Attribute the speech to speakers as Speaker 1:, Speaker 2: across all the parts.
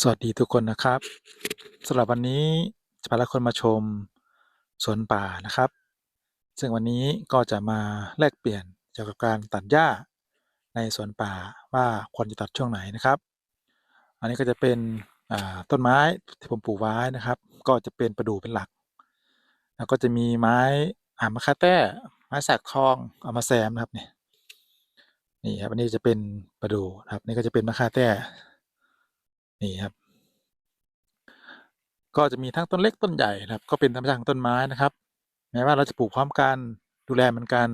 Speaker 1: สวัสดีทุกคนนะครับสำหรับวันนี้จะพาทุกคนมาชมสวนป่านะครับ ซึ่งวันนี้ก็จะมาแลกเปลี่ยนเกี่ยวกับการตัดหญ้าในสวนป่าว่าควรจะตัดช่วงไหนนะครับ อันนี้ก็จะเป็นต้นไม้ที่ผมปลูกไว้นะครับ ก็จะเป็นประดู่เป็นหลัก แล้วก็จะมีไม้อามะคาแต้ไม้สักทองเอามาแซมนะครับนี่นี่ครับอันนี้จะเป็นประดู่ครับนี่ก็จะเป็นมะคาแต้ นี่ครับ ก็จะมีทั้งต้นเล็กต้นใหญ่นะครับ ก็เป็นธรรมชาติของต้นไม้นะครับ แม้ว่าเราจะปลูกพร้อมกันดูแลเหมือนกัน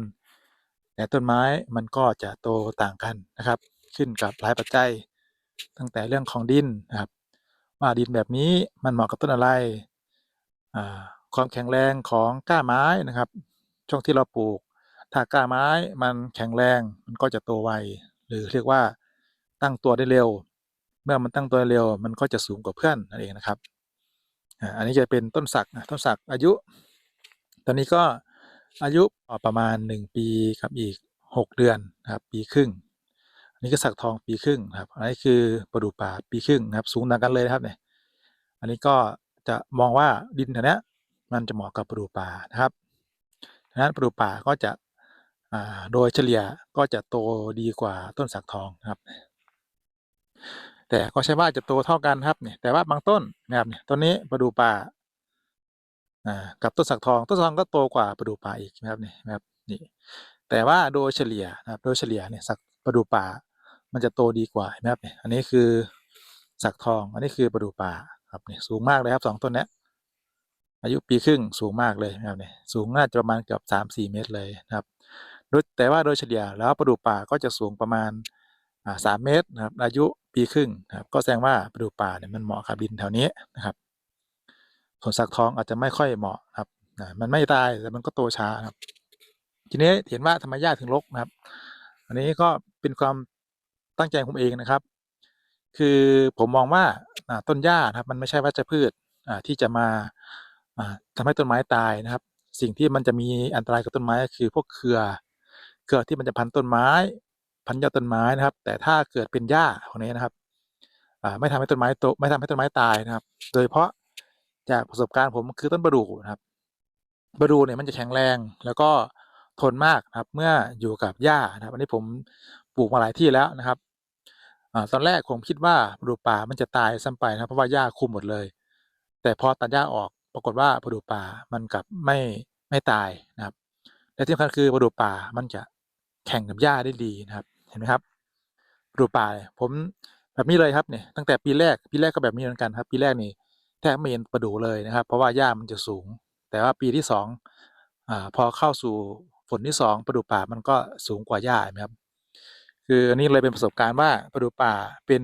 Speaker 1: แต่ต้นไม้มันก็จะโตต่างกันนะครับ ขึ้นกับหลายปัจจัย ตั้งแต่เรื่องของดินนะครับ ว่าดินแบบนี้มันเหมาะกับต้นอะไรความแข็งแรงของก้าไม้นะครับ ช่วงที่เราปลูก ถ้าก้าไม้มันแข็งแรงมันก็จะโตไวหรือเรียกว่าตั้งตัวได้เร็ว เมื่อมันตั้งตัวเร็วมันก็จะสูงกว่าเพื่อนนั่นเองนะครับอันนี้จะเป็นต้นสักนะต้นสักอายุ ตอนนี้ก็อายุประมาณ 1 ปีกับอีก 6 เดือนนะครับปีครึ่ง อันนี้ก็สักทองปีครึ่งครับอันนี้คือประดูป่าปีครึ่งนะครับ สูงต่างกันเลยนะครับเนี่ยอันนี้ก็จะมองว่าดินแถวนี้มันจะเหมาะกับประดูป่านะครับดังนั้นประดูป่าก็จะโดยเฉลี่ยก็จะโตดีกว่าต้นสักทองนะครับ แต่ก็ใช่ว่าจะโตเท่ากันครับเนี่ยแต่ว่าบางต้นนะครับเนี่ยต้นนี้ประดูป่าอ่ากับต้นสักทองต้นสักทองก็โตกว่าประดูป่าอีกนะครับเนี่ยนะครับนี่แต่ว่าโดยเฉลี่ยนะครับโดยเฉลี่ยเนี่ยสักประดูป่ามันจะโตดีกว่าเห็นะครับเนี่ยอันนี้คือสักทองอันนี้คือประดูป่าครับเนี่ยสูงมากเลยครับสองต้นนี้อายุปีครึ่งสูงมากเลยนะครับเนี่ยสูงน่าจะประมาณเกือบสามสี่เมตรเลยนะครับแต่ว่าโดยเฉลี่ยแล้วประดูป่าก็จะสูงประมาณสามเมตรนะครับอายุ ปีครึ่งนะครับก็แสดงว่าประดูป่าเนี่ยมันเหมาะกับดินแถวนี้นะครับ ส่วนสักทองอาจจะไม่ค่อยเหมาะครับนะมันไม่ตายแต่มันก็โตช้าครับ ทีนี้เห็นว่าธรรมหญ้าถึงรกนะครับ อันนี้ก็เป็นความตั้งใจของผมเองนะครับ คือผมมองว่าต้นหญ้านะครับ มันไม่ใช่วัชพืชที่จะมาอ่าทำให้ต้นไม้ตายนะครับ สิ่งที่มันจะมีอันตรายกับต้นไม้ก็คือพวกเครือ เครือที่มันจะพันต้นไม้ พันยอดต้นไม้นะครับ แต่ถ้าเกิดเป็นหญ้าพวกนี้นะครับไม่ทำให้ต้นไม้โตไม่ทำให้ต้นไม้ตายนะครับ โดยเฉพาะจากประสบการณ์ผมคือต้นประดู่นะครับประดู่เนี่ยมันจะแข็งแรงแล้วก็ทนมากนะครับ เมื่ออยู่กับหญ้านะครับ อันนี้ผมปลูกมาหลายที่แล้วนะครับอตอนแรกผมคิดว่าประดู่ป่ามันจะตายซ้ำไปนะเพราะว่าหญ้าคุมหมดเลย แต่พอตัดหญ้าออกปรากฏว่าประดู่ป่ามันกลับไม่ไม่ตายนะครับและที่สำคัญคือประดู่ป่ามันจะแข่งกับหญ้าได้ดีนะครับ เห็นไหมครับประดู่ป่าผมแบบนี้เลยครับเนี่ยตั้งแต่ปีแรกปีแรกก็แบบนี้เหมือนกันครับ ปีแรกนี่แทบไม่เห็นประดูเลยนะครับ เพราะว่าหญ้ามันจะสูง แต่ว่าปีที่สองอ่าพอเข้าสู่ฝนที่สองประดูป่ามันก็สูงกว่าหญ้าเห็นไหมครับ คืออันนี้เลยเป็นประสบการณ์ว่าประดูป่าเป็น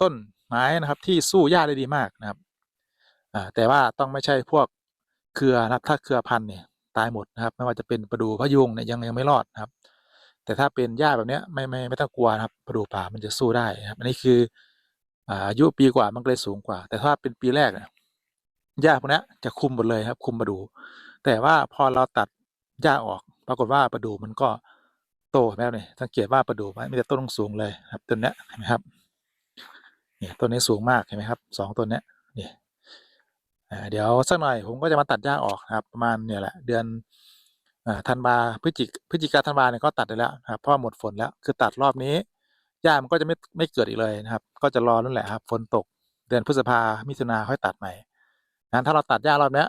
Speaker 1: ต้นไม้นะครับ ที่สู้หญ้าได้ดีมากนะครับอ่าแต่ว่าต้องไม่ใช่พวกเครือนะครับถ้าเครือพันธุ์เนี่ยตายหมดนะครับ ไม่ว่าจะเป็นประดูพะยุงเนี่ยยังยังไม่รอดนะครับ แต่ถ้าเป็นหญ้าแบบเนี้ยไม่ไม่ไม่ต้องกลัวนะครับปะดูป่ามันจะสู้ได้นะครับอันนี้คืออายุปีกว่ามันก็เลยสูงกว่า แต่ถ้าเป็นปีแรกเนี่ยหญ้าพวกนี้จะคุมหมดเลยครับ คุมประดู แต่ว่าพอเราตัดหญ้าออก ปรากฏว่าประดูมันก็โตเห็นไหมครับเนี่ยสังเกตว่าประดูมันมีแต่ต้นสูงเลยครับต้นนี้เห็นไหมครับเนี่ยต้นนี้สูงมากเห็นไหมครับสองต้นนี้นี่เดี๋ยวสักหน่อยผมก็จะมาตัดหญ้าออกครับประมาณเนี่ยแหละเดือน ธันวาพฤศจิกพฤศจิกาธันวาเนี่ยก็ตัดได้แล้วครับเพราะหมดฝนแล้วคือตัดรอบนี้หญ้ามันก็จะไม่ไม่เกิดอีกเลยนะครับ ก็จะรอนั่นแหละครับ ฝนตกเดือนพฤษภามิถุนาค่อยตัดใหม่นั้นถ้าเราตัดหญ้ารอบนี้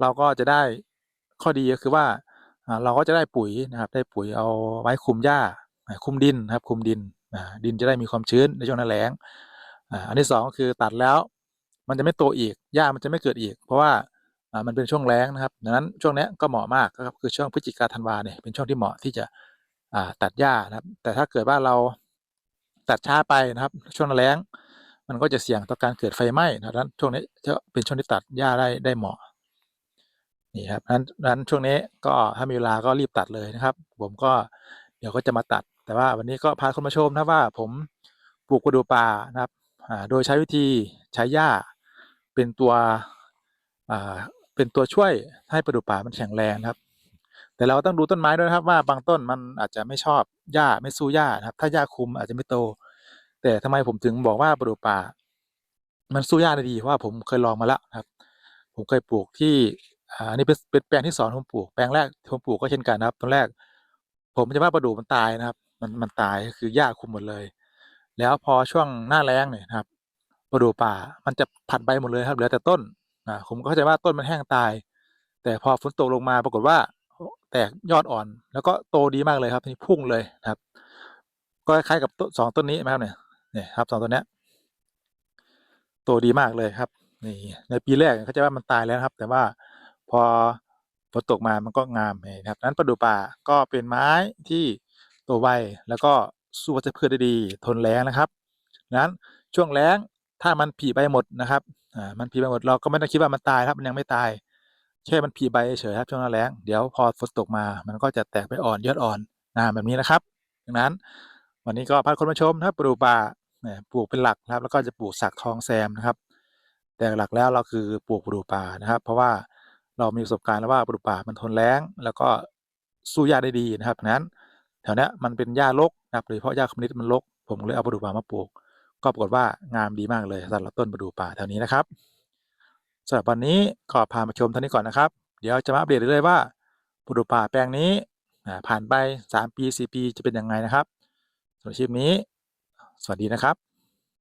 Speaker 1: เราก็จะได้ข้อดีก็คือว่าเราก็จะได้ปุ๋ยนะครับ ได้ปุ๋ยเอาไว้คุมหญ้าคุมดินนะครับ คุมดินดินจะได้มีความชื้นในช่วงหน้าแล้งอันที่สองก็คือตัดแล้ว มันจะไม่โตอีกหญ้ามันจะไม่เกิดอีก เพราะว่า มันเป็นช่วงแล้งนะครับ ดังนั้นช่วงนี้ก็เหมาะมากนะครับคือช่วงพฤศจิกาธันวาเนี่ยเป็นช่วงที่เหมาะที่จะตัดหญ้านะครับ แต่ถ้าเกิดว่าเราตัดช้าไปนะครับ ช่วงหน้าแล้ง มันก็จะเสี่ยงต่อการเกิดไฟไหม้นะดังนั้นช่วงนี้จะเป็นช่วงที่ตัดหญ้าได้ได้เหมาะนี่ครับนั้นนั้นช่วงนี้ก็ถ้ามีเวลาก็รีบตัดเลยนะครับ ผมก็เดี๋ยวก็จะมาตัด แต่ว่าวันนี้ก็พาคนมาชมนะว่าผมปลูกกระดูป่านะครับโดยใช้วิธีใช้หญ้าเป็นตัว เป็นตัวช่วยให้ประดู่ป่ามันแข็งแรงครับ แต่เราต้องดูต้นไม้ด้วยครับว่าบางต้นมันอาจจะไม่ชอบหญ้าไม่สู้หญ้าครับ ถ้าหญ้าคุมอาจจะไม่โต แต่ทำไมผมถึงบอกว่าประดู่ป่า มันสู้ยาได้ดีเพราะว่าผมเคยลองมาแล้วครับ ผมเคยปลูกที่อ่าอันนี้เป็นเป็นแปลงที่สองผมปลูกแปลงแรกที่ผมปลูกก็เช่นกันครับตอนแรก ผมจะว่าประดู่มันตายนะครับ มันมันตายคือหญ้าคุมหมดเลย แล้วพอช่วงหน้าแล้งเนี่ยครับประดู่ป่ามันจะผัดใบหมดเลยครับเหลือแต่ต้น นะผมก็เข้าใจว่าต้นมันแห้งตาย แต่พอฝนตกลงมาปรากฏว่าแตกยอดอ่อน แล้วก็โตดีมากเลยครับนี่พุ่งเลยนะครับ ก็คล้ายๆกับต้นสองต้นนี้นะครับเนี่ยเนี่ยครับสองต้นเนี้ยโตดีมากเลยครับนี่ในปีแรกเขาจะว่ามันตายแล้วครับ แต่ว่าพอฝนตกมามันก็งามนะครับ นั้นประดู่ป่าก็เป็นไม้ที่โตไวแล้วก็สู้วัชพืชได้ดี ทนแล้งนะครับ นั้นช่วงแล้ง ถ้ามันผลิใบหมดนะครับอ่ามันผลิใบหมดเราก็ไม่ต้องคิดว่ามันตายครับมันยังไม่ตายแค่มันผลิใบเฉยครับช่วงหน้าแล้งเดี๋ยวพอฝนตกมา มันก็จะแตกใบอ่อนยอดอ่อนงามแบบนี้นะครับดังนั้น วันนี้ก็พาคนมาชมนะครับปลูกป่าปลูกเป็นหลักนะครับ แล้วก็จะปลูกสักทองแซมนะครับ แต่หลักแล้วเราคือปลูกปลูกป่านะครับ เพราะว่าเรามีประสบการณ์แล้วว่าปลูกป่ามันทนแล้ง แล้วก็สู้หญ้าได้ดีนะครับดังนั้นแถวนี้มันเป็นหญ้ารกนะครับโดยเฉพาะหญ้าคอมมิวนิสต์มันรกผมเลยเอาปลูกป่ามาปลูก ก็ปรากฏว่างามดีมากเลยสำหรับต้นประดู่ป่าแถวนี้นะครับสำหรับวันนี้ก็พามาชมเท่านี้ก่อนนะครับ เดี๋ยวจะมาอัปเดตเรื่อยๆว่าประดู่ป่าแปลงนี้ผ่านไป 3 ปี 4 ปีจะเป็นยังไงนะครับสำหรับคลิปนี้ สวัสดีนะครับ